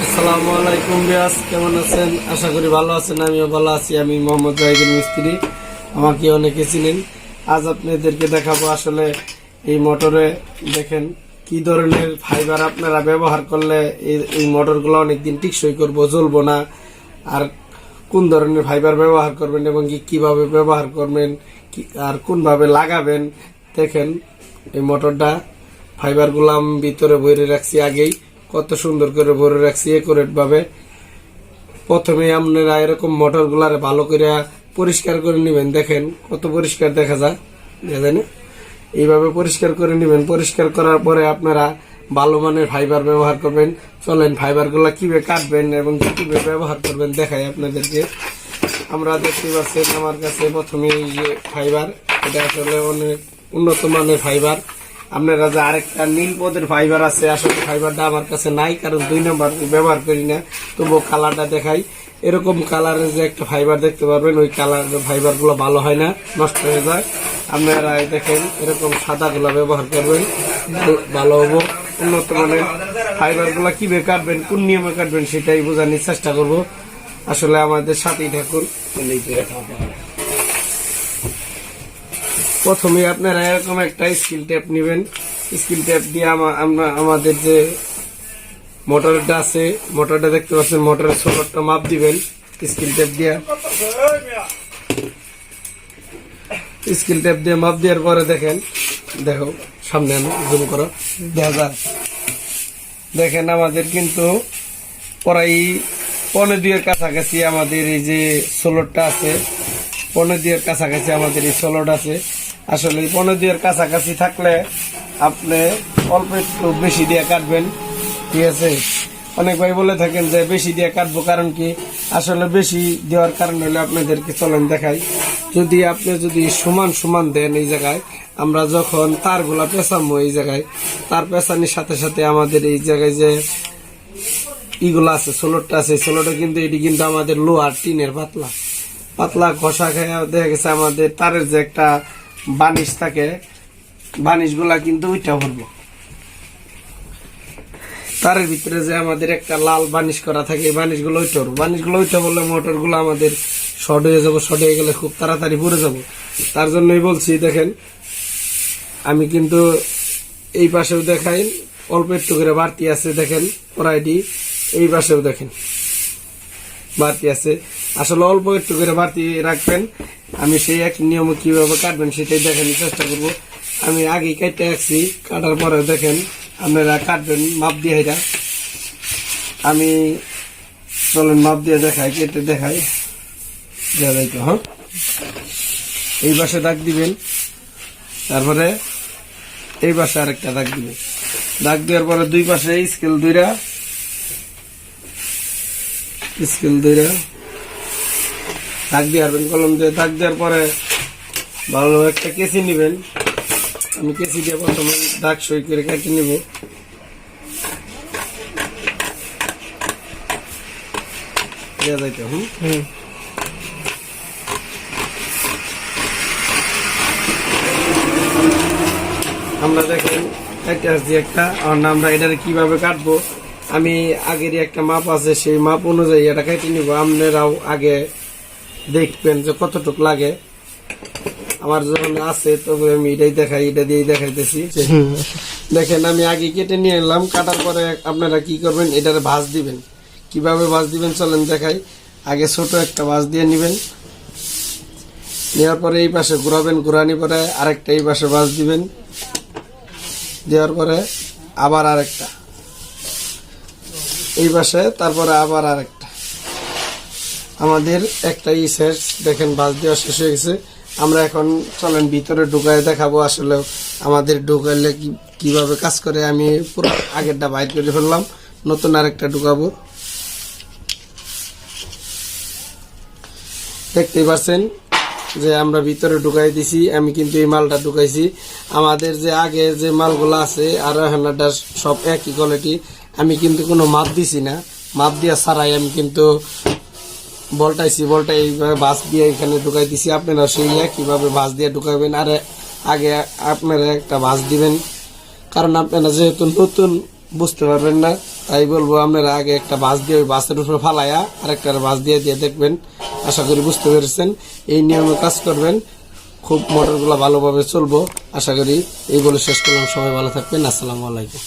আসসালাম। আলাইকুম বিয়াস কেমন আছেন? আশা করি ভালো আছেন আমিও ভালো আছি। আমি মোহাম্মদ জাহিদুল মিস্ত্রি আমাকে অনেকে চিনেন। আজ আপনাদেরকে দেখাবো আসলে এই মোটরে দেখেন কি ধরনের ফাইবার আপনারা ব্যবহার করলে এই- এই মোটরগুলো অনেকদিন টিকসই করব জ্বলবো না। আর কোন ধরনের ফাইবার ব্যবহার করবেন এবং কি কীভাবে ব্যবহার করবেন আর কোনভাবে লাগাবেন দেখেন এই মোটরটা। ফাইবার গুলাম ভিতরে ভরে রাখছি আগেই। কত সুন্দর করে ভরে রাখছি একুরেট ভাবে। প্রথমে আপনারা এরকম মোটর গুলারে ভালো করে পরিষ্কার করে নেবেন। দেখেন কত পরিষ্কার দেখা যায়। দেখা না? এইভাবে পরিষ্কার করে নেবেন। পরিষ্কার করার পরে আপনারা ভালো মানের ফাইবার ব্যবহার করবেন। চলেন ফাইবারগুলা কীভাবে কাটবেন এবং কীভাবে ব্যবহার করবেন দেখাই আপনাদেরকে। আমরা দেখতে পাচ্ছেন আমার কাছে প্রথমে এই যে ফাইবার এটা আসলে অনেক উন্নত মানের ফাইবার আপনারা যে আরেকটা নীল পদের ফাইবার আছে, আসলে ফাইবারটা আমার কাছে নাই, কারণ দুই নম্বর ব্যবহার করি না। তবুও কালারটা দেখাই। এরকম কালারের যে একটা ফাইবার দেখতে পারবেন, ওই কালার ফাইবারগুলো ভালো হয় না, নষ্ট হয়ে যায়। আপনারা দেখেন, এরকম সাদা গুলো ব্যবহার করবেন, ভালো- হব। উন্নত মানের ফাইবারগুলা কীভাবে কাটবেন, কোন নিয়মে কাটবেন সেটাই বোঝানোর চেষ্টা করব। আসলে আমাদের সাথেই থাকুন। প্রথমে আপনারা এরকম একটা স্কিল ট্যাপ নেবেন। স্কিল ট্যাপ দিয়ে আমরা, আমাদের যে মোটরটা আছে, মোটরটা দেখতে পাচ্ছেন, মোটরের সোলরটা মাপ দিবেন। স্কিল ট্যাপ দিয়ে। স্কিল ট্যাপ দিয়ে মাপ দেওয়ার পরে দেখেন, দেখো, সামনে আমি জুম করো দেখা দেখেন, আমাদের কিন্তু প্রায় পনেরো দুয়ের কাছাকাছি আমাদের এই যে সোলরটা আছে, পনেরো দুয়ের কাছাকাছি আমাদের এই সোলর আছে। আসলে পনেরো দুয়ের কাছাকাছি থাকলে আপনি অল্প একটু বেশি দিয়ে কাটবেন, ঠিক আছে? অনেক ভাই বলে থাকেন যে বেশি দিয়ে কাটবো কারণ কি? আসলে বেশি দেওয়ার কারণ হলে আপনাদেরকে চলেন দেখাই। যদি আপনি যদি সমান সমান দেন এই জায়গায়, আমরা যখন তারগুলা পেঁচামো এই জায়গায়, তার পেঁচানির সাথে সাথে আমাদের এই জায়গায় যে ইগুলো আছে সোলরটা আছে সোলরটা কিন্তু এটি কিন্তু আমাদের লোহার টিনের পাতলা। পাতলা ঘষা খেয়ে দেখা গেছে আমাদের তারের যে একটা বানিশ থাকে বানিশগুলা কিন্তু ওইটা ভরবো। তার ভিতরে যে আমাদের একটা লাল বানিশ করা থাকে, এই বানিশগুলো ওইটা বানিশগুলো ওইটা বললে মোটরগুলো আমাদের শর্ট হয়ে যাব, শর্ট হয়ে গেলে খুব তাড়াতাড়ি পড়ে যাব। তার জন্যই বলছি, দেখেন, আমি কিন্তু এই পাশেও দেখাই, অল্প একটু করে বাড়তি আছে, দেখেন প্রায়টি এই পাশেও দেখেন। বাড়তি আছে। আসলে অল্প একটু করে বাড়তি রাখবেন। আমি সেই এক নিয়ম কীভাবে কাটবেন সেটাই দেখানোর চেষ্টা করব। আমি আগে কেটে রাখছি, কাটার পরে দেখেন আপনারা কাটবেন মাপ দিয়ে এটা। আমি চলেন মাপ দিয়ে দেখাই, কেটে দেখাই। দেওয়া তো হ্যাঁ। এই পাশে দাগ দিবেন। তারপরে এই পাশে আরেকটা দাগ দিবেন। দাগ দেওয়ার পরে দুই পাশে স্কেল দুইটা স্কেল দুইটা দাগ দিয়ে হারবেন কলম দিয়ে দাগ দেওয়ার পরে ভালো একটা কেসি নেবেন। আমি কেসি দিয়ে প্রথমে দাগ সই করে কেটে নিব। দেওয়া যাইতে হুম? হুম। আমরা দেখেন একটা আসছি একটা আমরা এটারে কীভাবে কাটবো? আমি আগেরই একটা মাপ আছে সেই মাপ অনুযায়ী এটা কেটে নিব। আপনারাও আগে দেখবেন যে কতটুক লাগে। আমার যখন আছে তবে আমি এটাই দেখাই এটা দিয়েই দেখাইতেছি। দেখেন আমি আগে কেটে নিয়ে এলাম কাটার পরে আপনারা কি করবেন এটার ভাঁজ দিবেন। কীভাবে ভাঁজ দিবেন চলেন দেখাই। আগে ছোট একটা ভাঁজ দিয়ে নিবেন। নেওয়ার পরে এই পাশে ঘুরাবেন ঘুরানি পরে আরেকটা এই পাশে ভাঁজ দিবেন। দেওয়ার পরে আবার আরেকটা। এই পাশে, তারপরে আবার আরেকটা। আমাদের একটা ই শেষ, দেখেন বাস দেওয়া শেষ হয়ে গেছে। আমরা এখন চলেন ভিতরে ঢুকায় দেখাবো আসলে আমাদের ঢুকাইলে কীভাবে কাজ করে। আমি পুরো আগেরটা বাইর করে ফেললাম, নতুন আরেকটা ঢুকাবো। দেখতেই পাচ্ছেন যে আমরা ভিতরে ঢুকাই দিছি, আমি কিন্তু এই মালটা ঢুকাইছি। আমাদের যে আগে যে মালগুলো আছে আর এখানটা সব একই কোয়ালিটি আমি কিন্তু কোনো মাপ দিছি না। মাপ দিয়া ছাড়াই আমি কিন্তু বলটাইছি বলটা এইভাবে বাস দিয়ে এখানে ঢুকাই দিছি। আপনারা সেই একইভাবে বাস দিয়ে ঢুকাবেন আর আগে আপনারা একটা বাস দিবেন। কারণ আপনারা যেহেতু নতুন, বুঝতে পারবেন না, তাই বলব আপনারা আগে একটা বাস দিয়ে ওই বাসের উপরে ফালায়া আরেকটা বাস দিয়ে দিয়ে দেখবেন। আশা করি বুঝতে পেরেছেন। এই নিয়মে কাজ করবেন। খুব মোটরগুলো ভালোভাবে চলবো। আশা করি এইগুলো শেষ করলাম। সবাই ভালো থাকবেন। আসসালামু আলাইকুম।